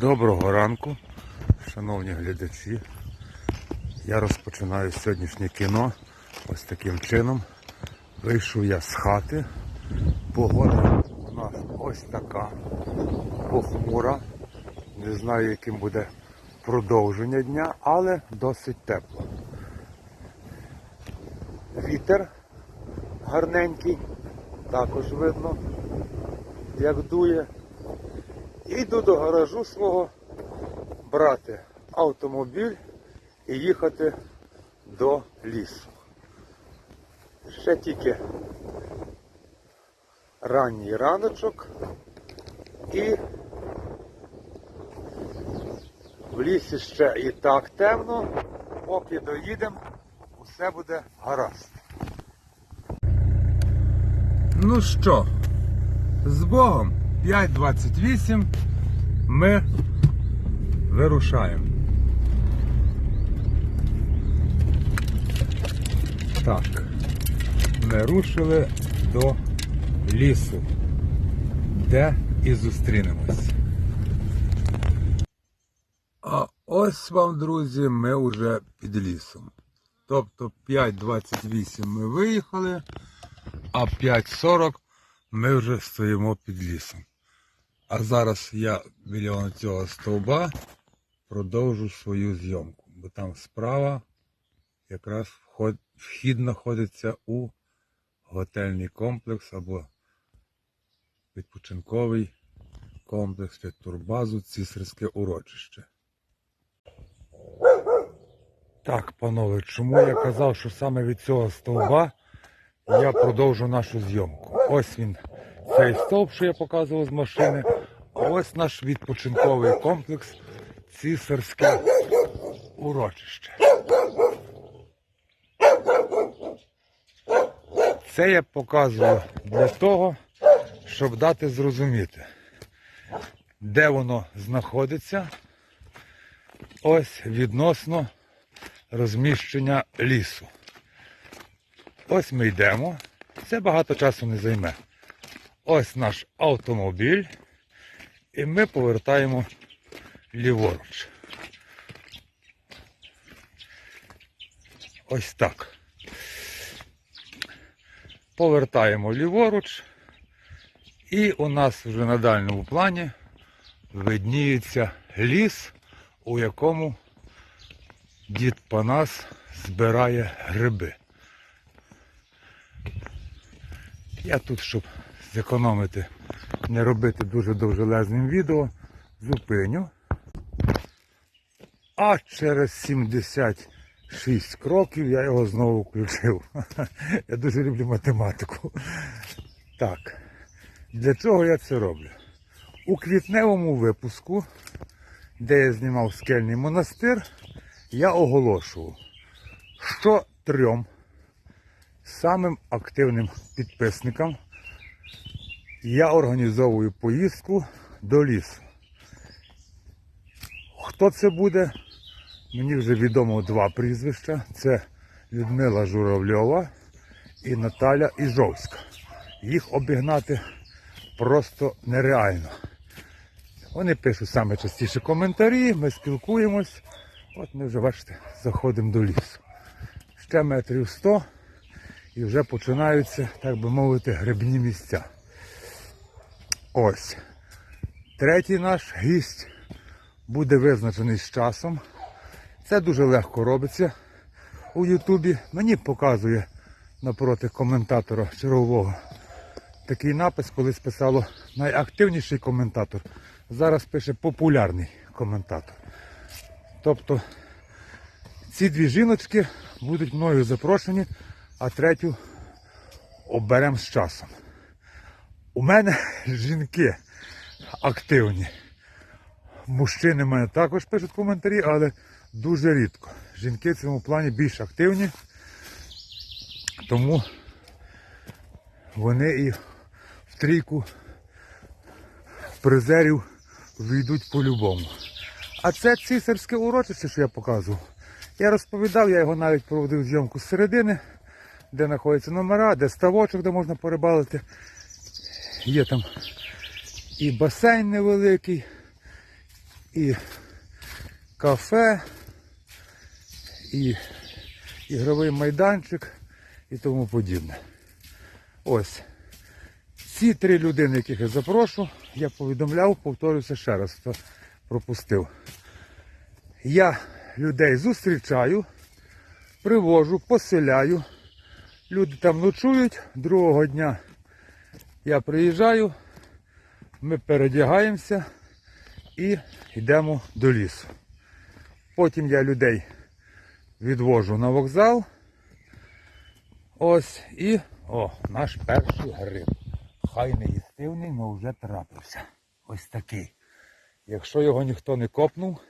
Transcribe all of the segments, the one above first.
Доброго ранку, шановні глядачі. Я розпочинаю сьогоднішнє кіно ось таким чином. Вийшов я з хати. Погода у нас ось така похмура. Не знаю, яким буде продовження дня, але досить тепло. Вітер гарненький, також видно, як дує. І йду до гаражу свого брати автомобіль і їхати до лісу. Ще тільки ранній раночок і в лісі ще і так темно, поки доїдемо, усе буде гаразд. Ну що, з Богом 5.28 ми вирушаємо. Так, ми рушили до лісу, де і зустрінемось. А ось вам, друзі, ми вже під лісом. Тобто 5.28 ми виїхали, а 5.40 ми вже стоїмо під лісом. А зараз я біля цього стовба продовжу свою зйомку, бо там справа якраз вход, вхід знаходиться у готельний комплекс або відпочинковий комплекс чи турбазу Цісарське урочище. Так, панове, чому я казав, що саме від цього стовба я продовжу нашу зйомку. Ось він, цей стовп, що я показував з машини. Ось наш відпочинковий комплекс Цісарське урочище. Це я показую для того, щоб дати зрозуміти, де воно знаходиться. Ось відносно розміщення лісу. Ось ми йдемо. Це багато часу не займе. Ось наш автомобіль. І ми повертаємо ліворуч. Ось так. Повертаємо ліворуч. І у нас вже на дальньому плані видніється ліс, у якому дід Панас збирає гриби. Я тут, щоб зекономити, не робити дуже довжелезним відео, зупиню. А через 76 кроків я його знову включив. Я дуже люблю математику. Так, для чого я це роблю? У квітневому випуску, де я знімав скельний монастир, я оголошував, що трьом самим активним підписникам я організовую поїздку до лісу. Хто це буде? Мені вже відомо два прізвища. Це Людмила Журавльова і Наталя Іжовська. Їх обігнати просто нереально. Вони пишуть саме частіше коментарі, ми спілкуємось. От ми вже, бачите, заходимо до лісу. Ще метрів 100 і вже починаються, так би мовити, грибні місця. Ось. Третій наш гість буде визначений з часом. Це дуже легко робиться у Ютубі. Мені показує напроти коментатора чергового такий напис, колись писало найактивніший коментатор. Зараз пише популярний коментатор. Тобто ці дві жіночки будуть мною запрошені, а третю оберемо з часом. У мене жінки активні. Мужчини в мене також пишуть коментарі, але дуже рідко. Жінки в цьому плані більш активні, тому вони і в трійку призерів війдуть по-любому. А це цісарське урочище, що я показував. Я розповідав, я його навіть проводив зйомку з середини, де знаходяться номера, де ставочок, де можна порибалити. Є там і басейн невеликий, і кафе, і ігровий майданчик і тому подібне. Ось. Ці три людини, яких я запрошу, я повідомляв, повторюся ще раз, хто пропустив. Я людей зустрічаю, привожу, поселяю. Люди там ночують, другого дня я приїжджаю, ми передягаємося і йдемо до лісу. Потім я людей відвожу на вокзал. Ось і о, наш перший гриб. Хай не їстивний, але вже трапився. Ось такий. Якщо його ніхто не копнув,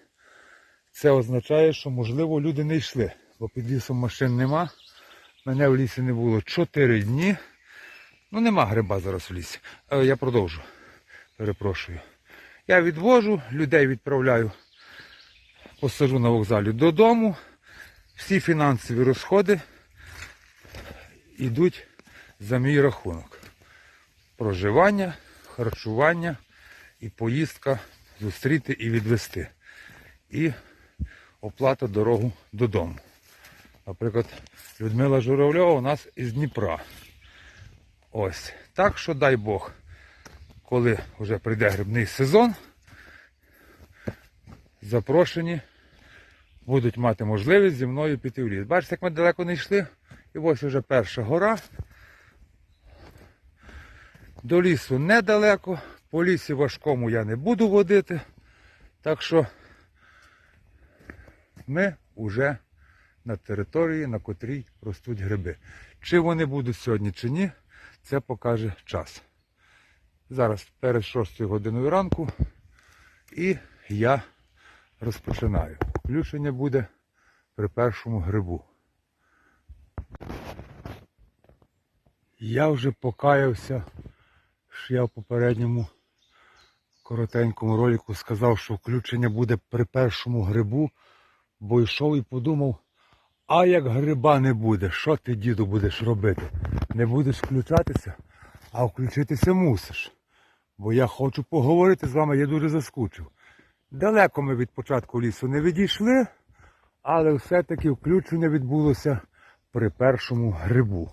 це означає, що можливо люди не йшли, бо під лісом машин нема. Мене в лісі не було 4 дні. Ну нема гриба зараз в лісі. Е, Я продовжу. Перепрошую. Я відвожу, людей відправляю, посажу на вокзалі додому. Всі фінансові розходи йдуть за мій рахунок. Проживання, харчування і поїздка зустріти і відвести. І оплата дорогу додому. Наприклад, Людмила Журавльова у нас із Дніпра. Ось. Так що дай Бог, коли вже прийде грибний сезон, запрошені будуть мати можливість зі мною піти в ліс. Бачите, як ми далеко не йшли? І ось вже перша гора. До лісу недалеко, по лісі важкому я не буду водити. Так що ми вже на території, на котрій ростуть гриби. Чи вони будуть сьогодні, чи ні, це покаже час. Зараз перед 6 годиною ранку і я розпочинаю. Включення буде при першому грибу. Я вже покаявся, що я в попередньому коротенькому ролику сказав, що включення буде при першому грибу, бо йшов і подумав, а як гриба не буде, що ти, діду, будеш робити? Не будеш включатися, а включитися мусиш. Бо я хочу поговорити з вами, я дуже заскучив. Далеко ми від початку лісу не відійшли, але все-таки включення відбулося при першому грибу.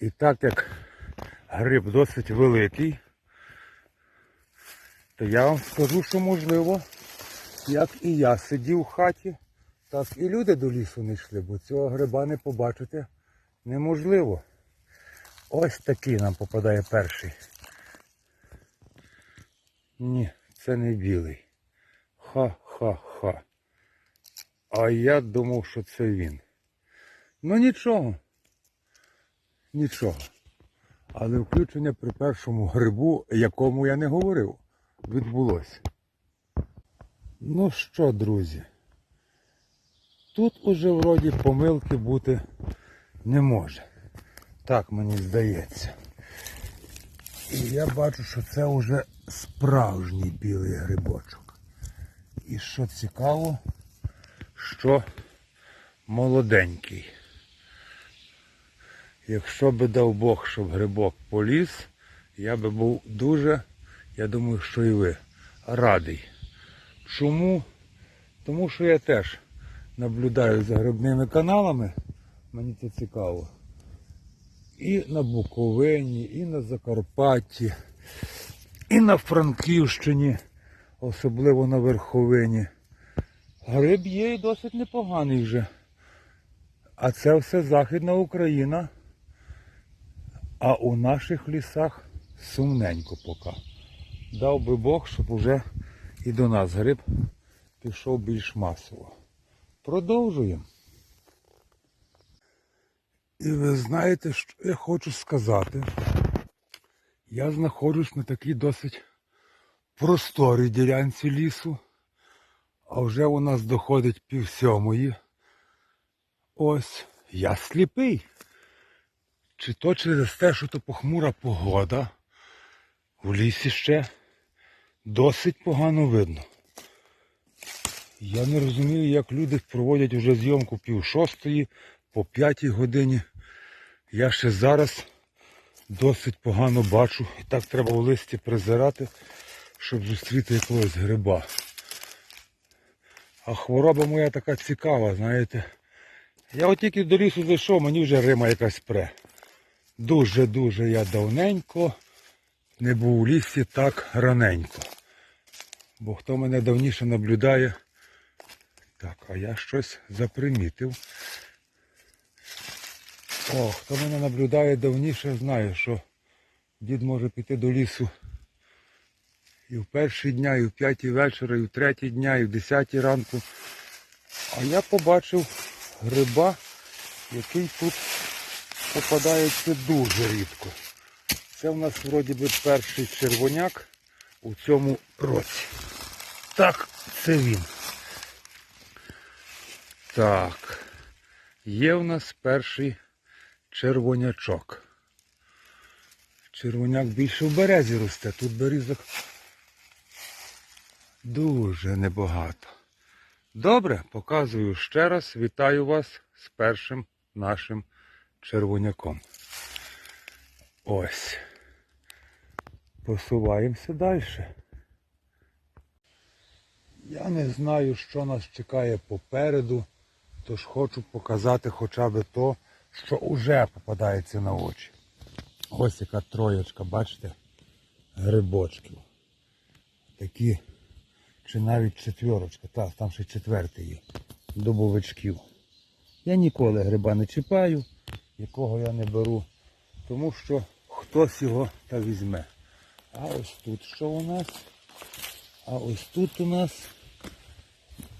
І так як гриб досить великий, то я вам скажу, що можливо, як і я сидів в хаті, так і люди до лісу не йшли, бо цього гриба не побачити неможливо. Ось такий нам попадає перший. Ні, це не білий. Ха-ха-ха. А я думав, що це він. Ну нічого. Нічого. Але включення при першому грибу, якому я не говорив, відбулося. Ну що, друзі, тут уже вроді помилки бути не може. Так мені здається. І я бачу, що це вже справжній білий грибочок. І що цікаво, що молоденький. Якщо би дав Бог, щоб грибок поліз, я би був дуже, я думаю, що і ви, радий. Чому? Тому що я теж наблюдаю за грибними каналами, мені це цікаво. І на Буковині, і на Закарпатті, і на Франківщині, особливо на Верховині. Гриб є і досить непоганий вже. А це все Західна Україна. А у наших лісах сумненько поки. Дав би Бог, щоб уже і до нас гриб пішов більш масово. Продовжуємо. І ви знаєте, що я хочу сказати? Я знаходжусь на такій досить просторій ділянці лісу, а вже у нас доходить пів сьомої. Ось я сліпий. Чи то через те, що то похмура погода, в лісі ще досить погано видно. Я не розумію, як люди проводять вже зйомку пів шостої, по п'ятій годині. Я ще зараз досить погано бачу. І так треба в листі призирати, щоб зустріти якогось гриба. А хвороба моя така цікава, знаєте. Я от тільки до лісу зайшов, мені вже рима якась пре. Дуже-дуже я давненько не був у лісі так раненько. Бо хто мене давніше наблюдає, так, а я щось запримітив. О, хто мене наблюдає давніше, знає, що дід може піти до лісу і в перші дня, і в п'ятій вечора, і в третій дня, і в десятій ранку. А я побачив гриба, який тут попадається дуже рідко. Це в нас вроді би перший червоняк у цьому році. Так, це він. Так. Є в нас перший червонячок. Червоняк більше в березі росте. Тут берізок дуже небагато. Добре, показую ще раз. Вітаю вас з першим нашим червоняком. Ось. Посуваємося далі. Я не знаю, що нас чекає попереду, тож хочу показати хоча б то, що вже попадається на очі. Ось яка троєчка, бачите, грибочків. Такі, чи навіть четверочка, так, там ще четвертий є, дубовичків. Я ніколи гриба не чіпаю, якого я не беру, тому що хтось його та візьме. А ось тут що у нас? А ось тут у нас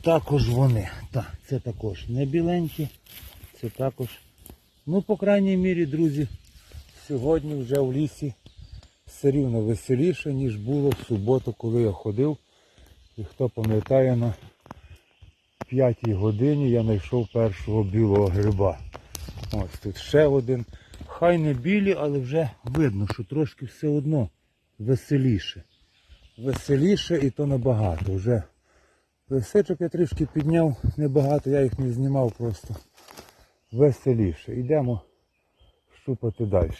також вони. Так, це також не біленькі, це також. Ну, по крайній мірі, друзі, сьогодні вже в лісі все рівно веселіше, ніж було в суботу, коли я ходив. І хто пам'ятає, на п'ятій годині я знайшов першого білого гриба. Ось тут ще один. Хай не білі, але вже видно, що трошки все одно веселіше. Веселіше і то набагато. Вже лисичок я трішки підняв небагато, я їх не знімав просто веселіше. Йдемо щупати далі.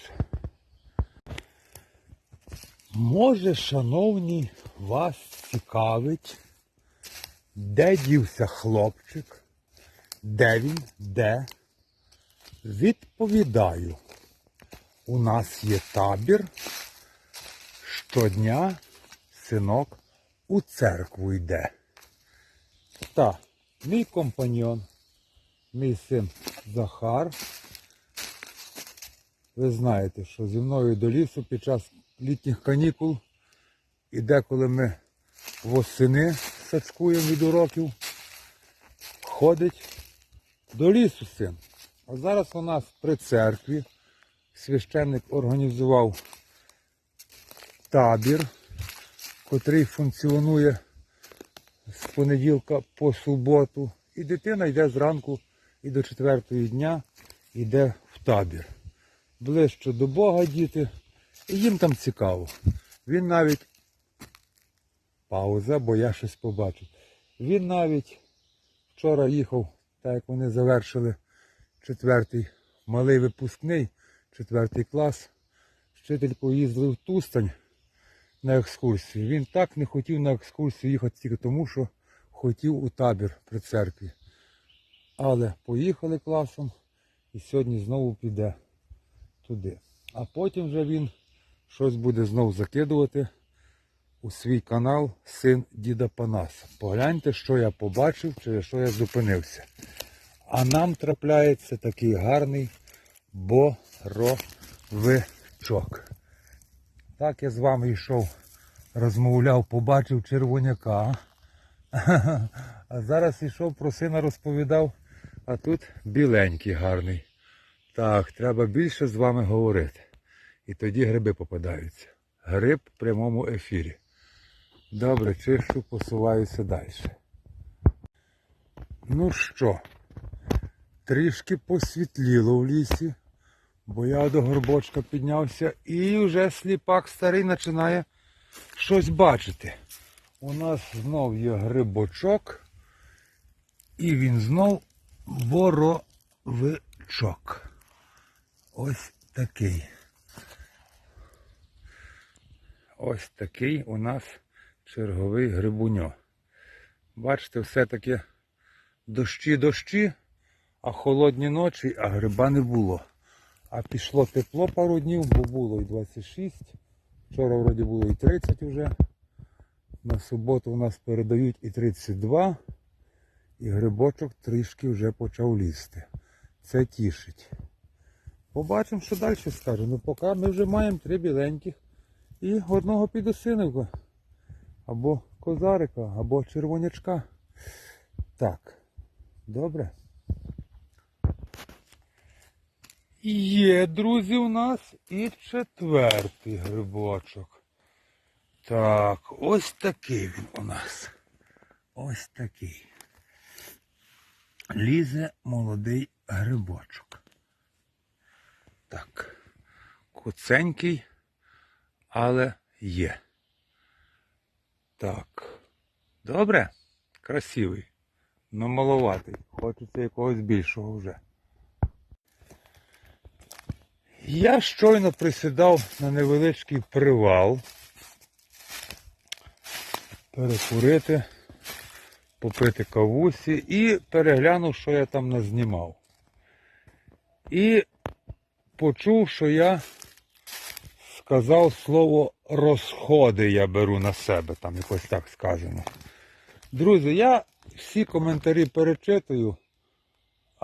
Може, шановні, вас цікавить, де дівся хлопчик, де він, де? Відповідаю, у нас є табір. Щодня синок у церкву йде. Та, мій компаньон, мій син Захар. Ви знаєте, що зі мною до лісу під час літніх канікул і деколи ми восени сачкуємо від уроків, ходить до лісу син. А зараз у нас при церкві священник організував табір, котрий функціонує з понеділка по суботу. І дитина йде зранку і до четвертої дня йде в табір. Ближче до Бога діти, і їм там цікаво. Він навіть пауза, бо я щось побачив. Він навіть вчора їхав, так як вони завершили четвертий малий випускний, четвертий клас. Вчитель поїздив в Тустань на екскурсію. Він так не хотів на екскурсію їхати тільки тому, що хотів у табір при церкві. Але поїхали класом і сьогодні знову піде туди. А потім вже він щось буде знову закидувати у свій канал Син Діда Панаса. Погляньте, що я побачив, через що я зупинився. А нам трапляється такий гарний боровичок. Так я з вами йшов, розмовляв, побачив червоняка. А зараз йшов про сина розповідав, а тут біленький гарний. Так, треба більше з вами говорити. І тоді гриби попадаються. Гриб в прямому ефірі. Добре, чищу, посуваюся далі. Ну що, трішки посвітліло в лісі, бо я до горбочка піднявся і вже сліпак старий починає щось бачити. У нас знов є грибочок, і він знов боровичок. Ось такий. Ось такий у нас черговий грибуньо. Бачите, все-таки Дощі, дощі, а холодні ночі, а гриба не було. А пішло тепло пару днів, бо було і 26. Вчора вроді було і 30 вже. На суботу у нас передають і 32. І грибочок трішки вже почав лізти. Це тішить. Побачимо, що далі скаже. Ну поки ми вже маємо три біленьких і одного підосиновка. Або козарика, або червонячка. Так. Добре. Є, друзі, у нас і четвертий грибочок. Так, ось такий він у нас. Ось такий. Лізе молодий грибочок. Так. Куценький, але є. Так. Добре? Красивий. Но маловатий. Хочеться якогось більшого вже. Я щойно присідав на невеличкий привал. Перекурити, попити кавусі і переглянув, що я там назнімав. І почув, що я сказав слово розходи я беру на себе, там якось так сказано. Друзі, я всі коментарі перечитую,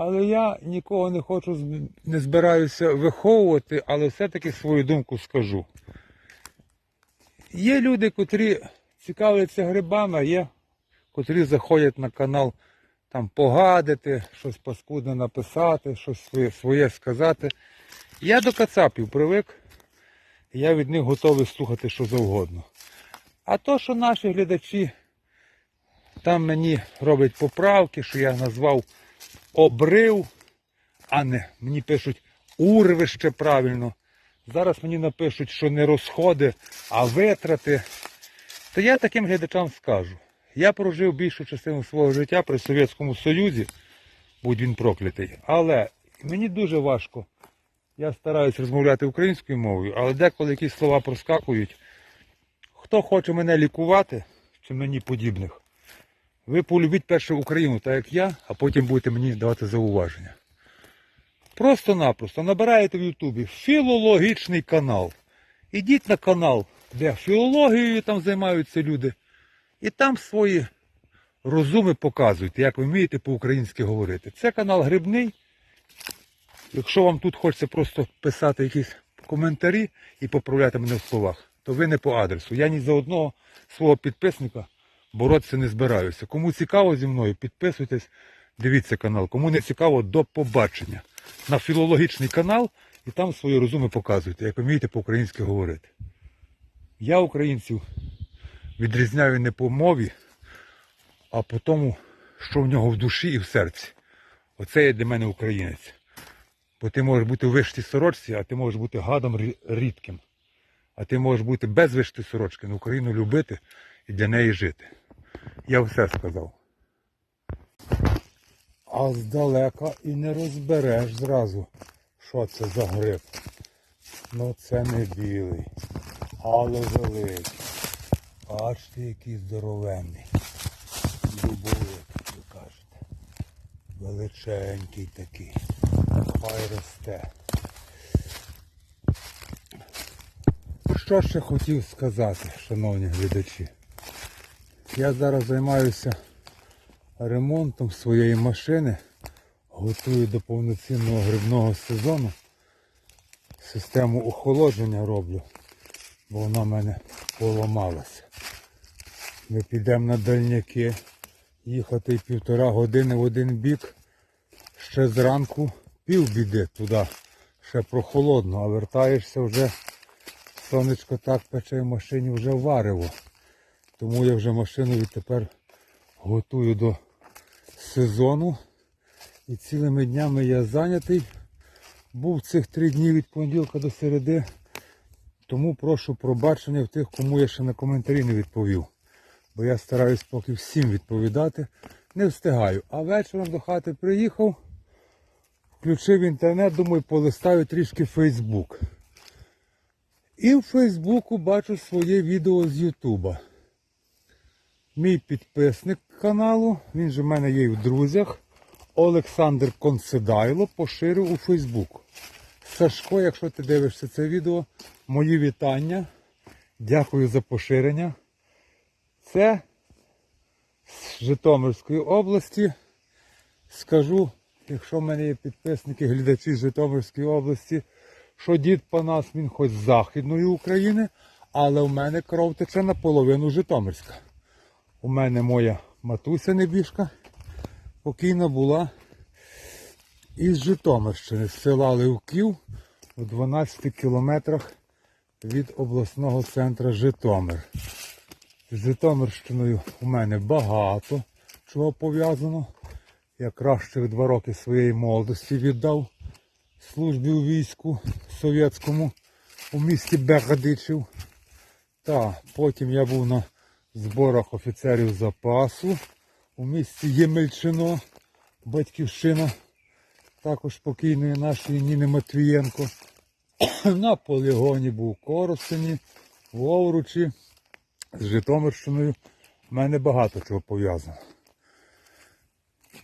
але я нікого не хочу, не збираюся виховувати, але все-таки свою думку скажу. Є люди, котрі цікавляться грибами, а є, котрі заходять на канал там погадити, щось паскудне написати, щось своє, своє сказати. Я до кацапів привик, я від них готовий слухати що завгодно. А то, що наші глядачі там мені роблять поправки, що я назвав обрив, а не мені пишуть урвище правильно. Зараз мені напишуть, що не розходи, а витрати. То я таким глядачам скажу. Я прожив більшу частину свого життя при Совєтському Союзі, будь він проклятий. Але мені дуже важко. Я стараюся розмовляти українською мовою, але деколи якісь слова проскакують. Хто хоче мене лікувати, чи мені подібних, ви полюбіть перше Україну, так як я, а потім будете мені давати зауваження. Просто-напросто набираєте в Ютубі філологічний канал. Ідіть на канал, де філологією там займаються люди, і там свої розуми показуйте, як ви вмієте по-українськи говорити. Це канал Грибний. Якщо вам тут хочеться просто писати якісь коментарі і поправляти мене в словах, то ви не по адресу. Я ні за одного свого підписника боротися не збираюся. Кому цікаво зі мною, підписуйтесь, дивіться канал. Кому не цікаво, до побачення. На філологічний канал і там свої розуми показуйте, як вмієте по-українськи говорити. Я українців відрізняю не по мові, а по тому, що в нього в душі і в серці. Оце є для мене українець. Бо ти можеш бути у вишитій сорочці, а ти можеш бути гадом рідким. А ти можеш бути без вишитої сорочки, на Україну любити і для неї жити. Я все сказав. А здалека і не розбереш зразу, що це за гриб. Ну це не білий, але великий. Бачите, який здоровенний. Дубовик, як ви кажете. Величенький такий. Хай росте. Що ще хотів сказати, шановні глядачі? Я зараз займаюся ремонтом своєї машини, готую до повноцінного грибного сезону. Систему охолодження роблю, бо вона в мене поламалася. Ми підемо на дальняки, їхати півтора години в один бік, ще зранку пів біди туди, ще прохолодно, а вертаєшся вже, сонечко так пече в машині вже варево. Тому я вже машину відтепер готую до сезону. І цілими днями я зайнятий. Був цих три дні від понеділка до середи. Тому прошу пробачення в тих, кому я ще на коментарі не відповів. Бо я стараюсь поки всім відповідати. Не встигаю. А вечором до хати приїхав, включив інтернет, думаю, полистаю трішки Фейсбук. І в Фейсбуку бачу своє відео з Ютуба. Мій підписник каналу, він же в мене є і в друзях. Олександр Консидайло поширив у Фейсбук. Сашко, якщо ти дивишся це відео, мої вітання. Дякую за поширення. Це з Житомирської області. Скажу, якщо в мене є підписники, глядачі з Житомирської області, що дід Панас він хоч з Західної України, але в мене кров тече наполовину Житомирська. У мене моя матуся небіжка покійна була із Житомирщини, з села Левків у 12 кілометрах від обласного центру Житомир. З Житомирщиною у мене багато чого пов'язано. Я кращих два роки своєї молодості віддав службі у війську совєтському у місті Бегадичів. Та потім я був на зборах офіцерів запасу у місті Ємельчино, батьківщина також покійної нашої Ніни Матвієнко. На полігоні був Коростені, в Овручі, з Житомирщиною. У мене багато чого пов'язано.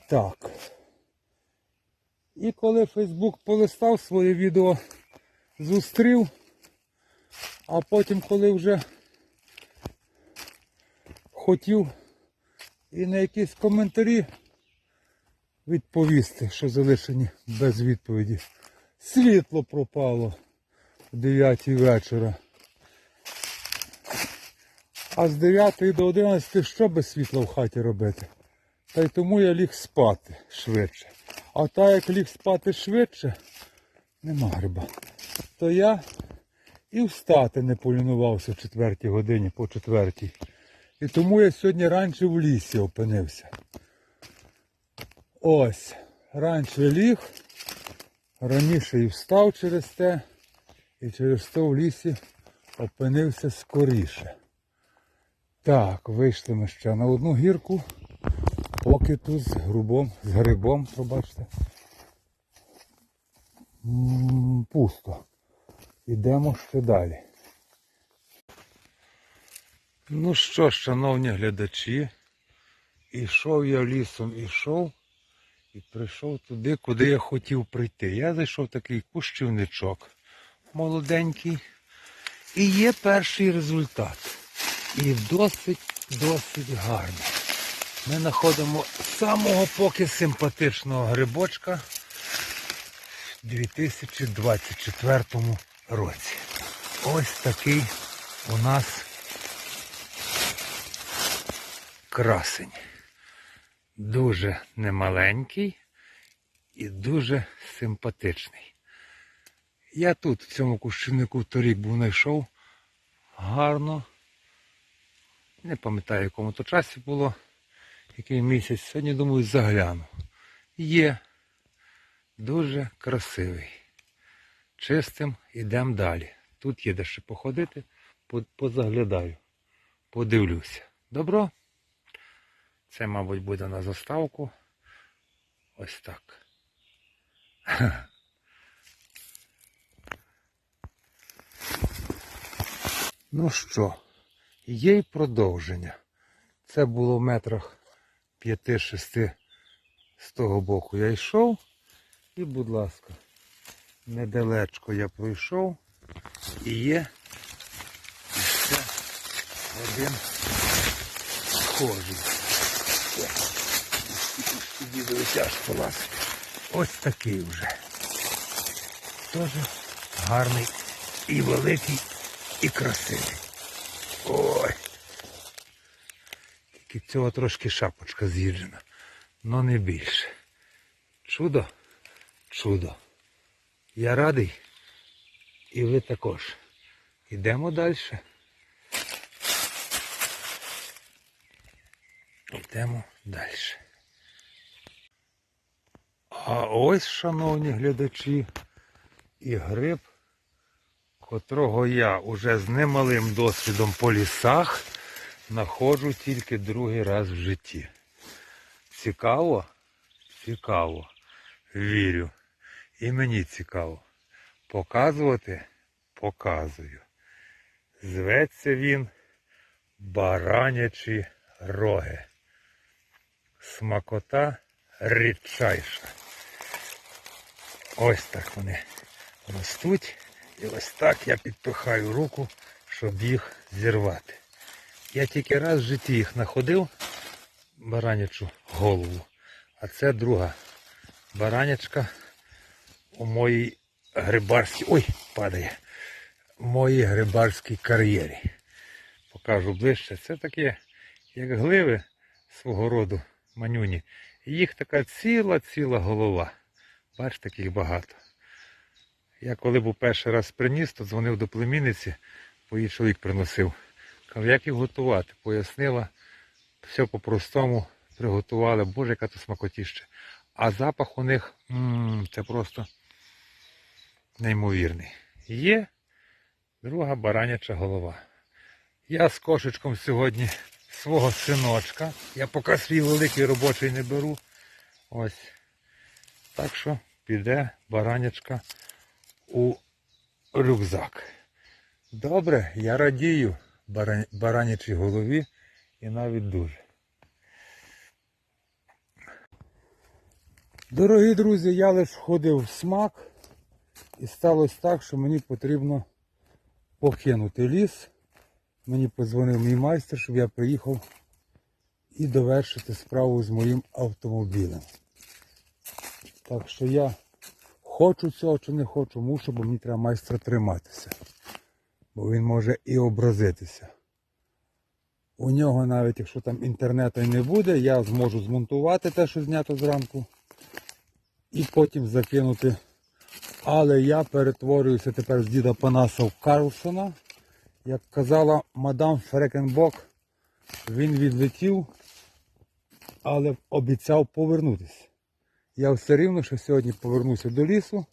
Так. І коли Фейсбук полистав своє відео, зустрів, а потім, коли вже хотів і на якісь коментарі відповісти, що залишені без відповіді. Світло пропало о 9 вечора. А з 9 до 11 що без світла в хаті робити? Та й тому я ліг спати швидше. А так як ліг спати швидше, нема гриба, то я і встати не полінувався в четвертій годині по четвертій. І тому я сьогодні раніше в лісі опинився. Ось, раніше ліг, раніше і встав через те, і через то в лісі опинився скоріше. Так, вийшли ми ще на одну гірку, поки тут з грубом, з грибом, пробачте. Пусто. Ідемо ще далі. Ну що, ж, шановні глядачі, ішов я лісом, ішов і прийшов туди, куди я хотів прийти. Я зайшов в такий кущівничок молоденький. І є перший результат. І досить, досить гарний. Ми знаходимо самого поки симпатичного грибочка в 2024 році. Ось такий у нас красень. Дуже немаленький і дуже симпатичний. Я тут, в цьому кущівнику торік був знайшов гарно. Не пам'ятаю, якому то часі було, який місяць. Сьогодні, думаю, загляну. Є. Дуже красивий. Чистим ідемо далі. Тут є де ще походити, позаглядаю, подивлюся. Добро? Це, мабуть, буде на заставку. Ось так. Ну що, є й продовження. Це було в метрах 5-6 з того боку я йшов. І, будь ласка, недалечко я пройшов. І є ще один схожий. Дідові тяжко лазити. Ось такий вже. Теж гарний і великий, і красивий. Ой. Тільки цього трошки шапочка з'їджена. но не більше. Чудо, чудо. Я радий. І ви також. Йдемо далі. Йдемо далі. А ось, шановні глядачі, і гриб, котрого я уже з немалим досвідом по лісах знаходжу тільки другий раз в житті. Цікаво? Цікаво. Вірю. І мені цікаво. Показувати показую. Зветься він Баранячі роги. Смакота рідчайша. Ось так вони ростуть. І ось так я підпихаю руку, щоб їх зірвати. Я тільки раз в житті їх знаходив, баранячу голову. А це друга баранячка у моїй грибарській... Ой, падає. В моїй грибарській кар'єрі. Покажу ближче. Це таке, як гливи свого роду манюні. Їх така ціла-ціла голова. Бачите, таких багато. Я коли був перший раз приніс, то дзвонив до племінниці, бо її чоловік приносив. Кажу, як їх готувати? Пояснила. Все по-простому приготували. Боже, яка то смакотіща. А запах у них м це просто неймовірний. Є друга бараняча голова. Я з кошечком сьогодні свого синочка. Я поки свій великий робочий не беру. Ось. Так що піде баранячка у рюкзак. Добре, я радію баранячій голові і навіть дуже. Дорогі друзі, я лише входив в смак і сталося так, що мені потрібно покинути ліс. Мені подзвонив мій майстер, щоб я приїхав і довершити справу з моїм автомобілем. Так що я хочу цього чи не хочу, мушу, бо мені треба майстра триматися. Бо він може і образитися. У нього навіть якщо там інтернету не буде, я зможу змонтувати те, що знято зранку, і потім закинути. Але я перетворююся тепер з діда Панаса в Карлсона. Як казала мадам Фрекенбок, він відлетів, але обіцяв повернутися. Я все рівно, що сьогодні повернуся до лісу,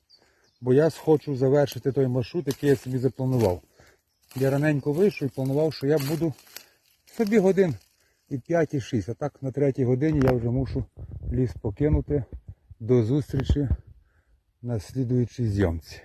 бо я хочу завершити той маршрут, який я собі запланував. Я раненько вийшов і планував, що я буду собі годин і 5, і 6. А так на третій годині я вже мушу ліс покинути. До зустрічі на слідуючій зйомці.